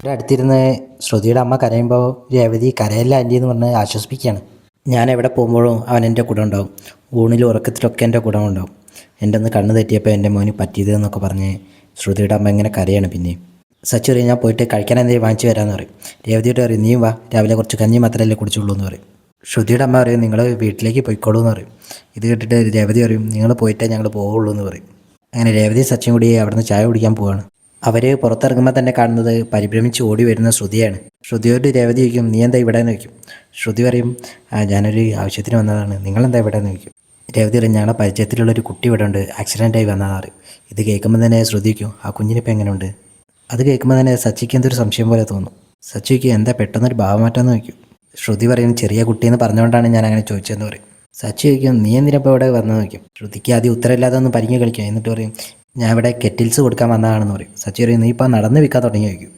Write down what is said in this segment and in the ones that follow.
ഇവിടെ അടുത്തിരുന്ന് ശ്രുതിയുടെ അമ്മ കരയുമ്പോൾ രേവതി കരയല്ല ആന്റി എന്ന് പറഞ്ഞ് ആശ്വസിപ്പിക്കുകയാണ്. ഞാൻ എവിടെ പോകുമ്പോഴും അവൻ എന്റെ കൂടെ ഉണ്ടാവും. ഊണിലും ഉറക്കത്തിലൊക്കെ എന്റെ കൂടെ ഉണ്ടാവും. എന്റെ ഒന്ന് കണ്ണ് തെറ്റിയപ്പോൾ എന്റെ മോന് പറ്റിയത് എന്നൊക്കെ പറഞ്ഞ് ശ്രുതിയുടെ അമ്മ ഇങ്ങനെ കരയാണ് പിന്നെ. സച്ചു പറയും ഞാൻ പോയിട്ട് കഴിക്കാൻ എന്തെങ്കിലും വാങ്ങിച്ചു വരാമെന്ന് പറയും. രേവതിയോട് പറയും നീ വാ രാവിലെ കുറച്ച് കഞ്ഞി മാത്രമല്ലേ കുടിച്ചുള്ളൂ എന്ന് പറയും. ശ്രുതിയുടെ അമ്മ പറയും നിങ്ങൾ വീട്ടിലേക്ക് പോയിക്കോളൂ എന്ന് പറയും. ഇത് കേട്ടിട്ട് രേവതി പറയും നിങ്ങൾ പോയിട്ടേ ഞങ്ങൾ പോവുള്ളൂ എന്ന് പറയും. അങ്ങനെ രേവതി സച്ചും കൂടി അവിടുന്ന് ചായ കുടിക്കാൻ പോവാണ്. അവർ പുറത്തിറങ്ങുമ്പോൾ തന്നെ കാണുന്നത് പരിഭ്രമിച്ച് ഓടി വരുന്ന ശ്രുതിയാണ്. ശ്രുതിയോട് രേവതി ചോദിക്കും നീ എന്താ ഇവിടെ? എന്ന് ചോദിക്കും. ശ്രുതി പറയും "ആ, ഞാനൊരു ആവശ്യത്തിന് വന്നതാണ്. നിങ്ങളെന്താ ഇവിടെ? എന്ന് ചോദിക്കും. രേവതി പറയും ഞങ്ങളുടെ പരിചയത്തിലുള്ളൊരു കുട്ടി ഇവിടെ ഉണ്ട്. ആക്സിഡന്റായി വന്നതാണ് ഇത് കേൾക്കുമ്പോൾ തന്നെ ശ്രുതിക്കും ആ കുഞ്ഞിനിപ്പോൾ എങ്ങനെയുണ്ട് അത് കേൾക്കുമ്പോൾ തന്നെ സച്ചിക്ക് എന്തൊരു സംശയം പോലെ തോന്നും. സച്ചിക്ക് എന്താ പെട്ടെന്നൊരു ഭാവമാറ്റമെന്ന് ചോദിക്കും. ശ്രുതി പറയും ചെറിയ കുട്ടിയെന്ന് പറഞ്ഞുകൊണ്ടാണ് ഞാൻ അങ്ങനെ ചോദിച്ചതെന്ന് പറയും. സച്ചി ചോദിക്കും നീ എന്തിനപ്പോൾ ഇവിടെ വന്നു നോക്കും ശ്രുതിക്ക് ആദ്യം ഉത്തരമില്ലാതെ ഒന്ന് പരിങ്ങി കളിക്കാം. എന്നിട്ട് പറയും ഞാൻ ഇവിടെ കെറ്റിൽസ് കൊടുക്കാൻ വന്നതാണെന്ന് പറയും. സച്ചി പറയും നീ ഇപ്പോൾ നടന്ന് വിൽക്കാൻ തുടങ്ങി വയ്ക്കും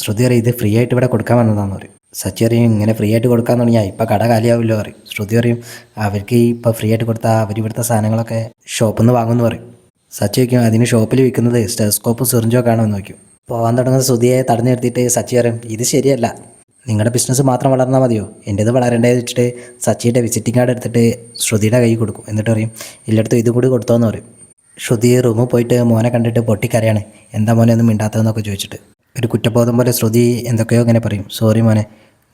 ശ്രുതി പറയും ഇത് ഫ്രീ ആയിട്ട് ഇവിടെ കൊടുക്കാൻ വന്നതാണെന്ന് പറയും. സച്ചി പറയും ഇങ്ങനെ ഫ്രീ ആയിട്ട് കൊടുക്കാൻ തുടങ്ങിയാൽ ഇപ്പോൾ കട കാലിയാവില്ലോ പറയും. ശ്രുതി പറയും അവർക്ക് ഇപ്പോൾ ഫ്രീ ആയിട്ട് കൊടുത്താൽ അവർ ഇവിടുത്തെ സാധനങ്ങളൊക്കെ ഷോപ്പിൽ നിന്ന് വാങ്ങുമെന്ന് പറയും. സച്ചി വയ്ക്കും അതിന് ഷോപ്പിൽ വിൽക്കുന്നത് സ്റ്റെസ്കോപ്പും സിറിഞ്ചോ കാണുമെന്ന് വയ്ക്കും പോകാൻ തുടങ്ങുന്ന ശ്രുതിയെ തടഞ്ഞു നിർത്തിയിട്ട് സച്ചി പറയും ഇത് ശരിയല്ല. നിങ്ങളുടെ ബിസിനസ് മാത്രം വളർന്നാൽ മതിയോ? എന്റേത് വളരേണ്ടത് വെച്ചിട്ട് സച്ചിയുടെ വിസിറ്റിംഗ് കാർഡ് എടുത്തിട്ട് ശ്രുതിയുടെ കൈ കൊടുക്കും. എന്നിട്ട് പറയും എല്ലായിടത്തും ഇതും കൂടി കൊടുത്തോന്ന് പറയും. ശ്രുതി റൂമിൽ പോയിട്ട് മോനെ കണ്ടിട്ട് പൊട്ടിക്കരയാണ്. എന്താ മോനെ ഒന്നും മിണ്ടാത്തതെന്നൊക്കെ ചോദിച്ചിട്ട്. ഒരു കുറ്റബോധം പോലെ ശ്രുതി എന്തൊക്കെയോ ഇങ്ങനെ പറയും. സോറി മോനെ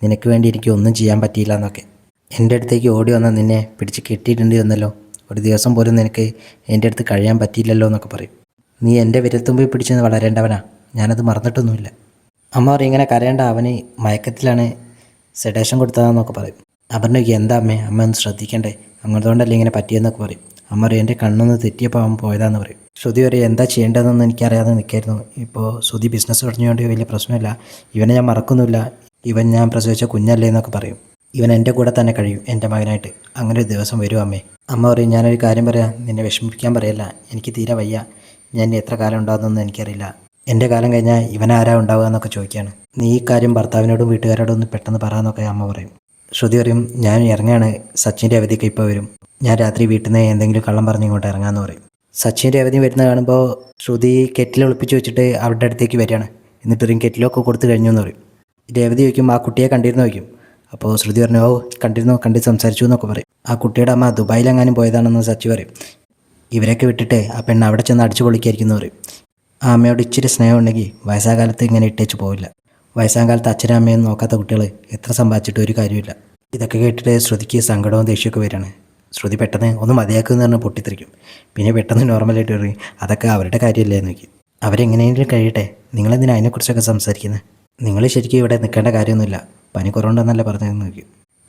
നിനക്ക് വേണ്ടി എനിക്ക് ഒന്നും ചെയ്യാൻ പറ്റിയില്ല എന്നൊക്കെ. എന്റെ അടുത്തേക്ക് ഓടി വന്ന നിന്നെ പിടിച്ച് കെട്ടിയിട്ടുണ്ട് എന്നല്ലോ ഒരു ദിവസം പോലും നിനക്ക് എന്റെ അടുത്ത് കഴിയാൻ പറ്റിയില്ലല്ലോ എന്നൊക്കെ പറയും. നീ എന്റെ വിരൽത്തുമ്പിൽ പിടിച്ച് വളരേണ്ടവനാ. ഞാനത് മറന്നിട്ടൊന്നുമില്ല. അമ്മ പറയും ഇങ്ങനെ കരയേണ്ട അവന് മയക്കത്തിലാണ് സെഡേഷൻ കൊടുത്തതെന്നൊക്കെ പറയും. അപർണയ്ക്ക് എന്താ അമ്മേ? അമ്മ ഒന്ന് ശ്രദ്ധിക്കണ്ടേ? അങ്ങനത്തോണ്ടല്ലേ ഇങ്ങനെ പറ്റിയെന്നൊക്കെ പറയും. അമ്മ പറയും എന്റെ കണ്ണൊന്ന് തെറ്റിയപ്പോൾ അവൻ പോയതാന്ന് പറയും. ശ്രുതി വരെ എന്താ ചെയ്യേണ്ടതെന്ന് എനിക്കറിയാതെ നിൽക്കായിരുന്നു. ഇപ്പോൾ ശ്രുതി ബിസിനസ് തുടങ്ങിയോണ്ട് വലിയ പ്രശ്നമില്ല. ഇവനെ ഞാൻ മറക്കുന്നില്ല ഇവൻ ഞാൻ പ്രസവിച്ച കുഞ്ഞല്ലേ എന്നൊക്കെ പറയും. ഇവൻ എന്റെ കൂടെ തന്നെ കഴിയും എന്റെ മകനായിട്ട്. അങ്ങനെ ഒരു ദിവസം വരും അമ്മേ. അമ്മ പറയും ഞാനൊരു കാര്യം പറയാം. നിന്നെ വിഷമിപ്പിക്കാൻ പറയല്ല. എനിക്ക് തീരെ വയ്യ. ഞാൻ എത്ര കാലം ഉണ്ടാകുന്നതെന്ന് എനിക്കറിയില്ല. എന്റെ കാലം കഴിഞ്ഞാൽ ഇവനാരാ ഉണ്ടാവുക എന്നൊക്കെ ചോദിക്കുകയാണ് നീ ഈ കാര്യം ഭർത്താവിനോടും വീട്ടുകാരോടും ഒന്ന് പെട്ടെന്ന് പറയാമെന്നൊക്കെ അമ്മ പറയും. ശ്രുതി പറയും ഞാൻ ഇറങ്ങാണ്. സച്ചിന്റെ അവധിക്ക് ഇപ്പോൾ വരും. ഞാൻ രാത്രി വീട്ടിൽ നിന്ന് എന്തെങ്കിലും കള്ളം പറഞ്ഞ് ഇങ്ങോട്ട് ഇറങ്ങാമെന്ന് പറയും. സച്ചിൻ രേവതി വരുന്ന കാണുമ്പോൾ ശ്രുതി കെറ്റിൽ ഒളിപ്പിച്ച് വെച്ചിട്ട് അവരുടെ അടുത്തേക്ക് വരികയാണ്. എന്നിട്ട് പറയും കെറ്റിലൊക്കെ കൊടുത്തു കഴിഞ്ഞു എന്ന് പറയും. രേവതി ചോദിക്കും ആ കുട്ടിയെ കണ്ടിരുന്നു? വയ്ക്കും അപ്പോൾ ശ്രുതി പറഞ്ഞു ഓ കണ്ടിരുന്നു കണ്ട് സംസാരിച്ചു എന്നൊക്കെ പറയും. ആ കുട്ടിയുടെ അമ്മ ദുബായിലെങ്ങാനും പോയതാണെന്ന് സച്ചി പറയും. ഇവരൊക്കെ വിട്ടിട്ട് ആ പെണ്ണ് അവിടെ ചെന്ന് അടിച്ചു പൊളിക്കായിരിക്കും എന്ന് പറയും. ആ അമ്മയോട് ഇച്ചിരി സ്നേഹം ഉണ്ടെങ്കിൽ വയസ്സാകാലത്ത് ഇങ്ങനെ ഇട്ടേച്ച് പോവില്ല. വയസ്സാകാലത്ത് അച്ഛനും അമ്മയും നോക്കാത്ത കുട്ടികൾ എത്ര സമ്പാദിച്ചിട്ട് ഒരു കാര്യമില്ല ഇതൊക്കെ കേട്ടിട്ട് ശ്രുതിക്ക് സങ്കടവും ദേഷ്യമൊക്കെ വരികയാണ്. ശ്രുതി പെട്ടെന്ന് ഒന്ന് മതിയാക്കുമെന്ന് പറഞ്ഞാൽ പൊട്ടിത്തെറിക്കും. പിന്നെ പെട്ടെന്ന് നോർമലായിട്ട് പറയും അതൊക്കെ അവരുടെ കാര്യമല്ലേ നോക്കി അവരെങ്ങനെയെങ്കിലും കഴിയട്ടെ നിങ്ങളെന്തിനാ അതിനെക്കുറിച്ചൊക്കെ സംസാരിക്കുന്നത് നിങ്ങൾ ശരിക്കും ഇവിടെ നിൽക്കേണ്ട കാര്യമൊന്നുമില്ല പനി കുറവുണ്ടെന്നല്ല പറഞ്ഞതെന്ന് നോക്കി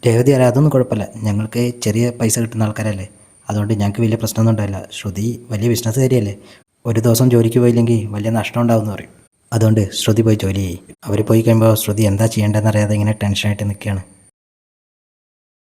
രേവതി അല്ല അതൊന്നും കുഴപ്പമില്ല ഞങ്ങൾക്ക് ചെറിയ പൈസ കിട്ടുന്ന ആൾക്കാരല്ലേ അതുകൊണ്ട് ഞങ്ങൾക്ക് വലിയ പ്രശ്നമൊന്നും ഉണ്ടായില്ല ശ്രുതി വലിയ ബിസിനസ് കാര്യമല്ലേ ഒരു ദിവസം ജോലിക്ക് പോയില്ലെങ്കിൽ വലിയ നഷ്ടം ഉണ്ടാവുമെന്ന് പറയും. അതുകൊണ്ട് ശ്രുതി പോയി ജോലി ചെയ്യും. അവർ പോയി കഴിയുമ്പോൾ ശ്രുതി എന്താ ചെയ്യേണ്ടതെന്ന് അറിയാതെ ഇങ്ങനെ ടെൻഷനായിട്ട് നിൽക്കുകയാണ്.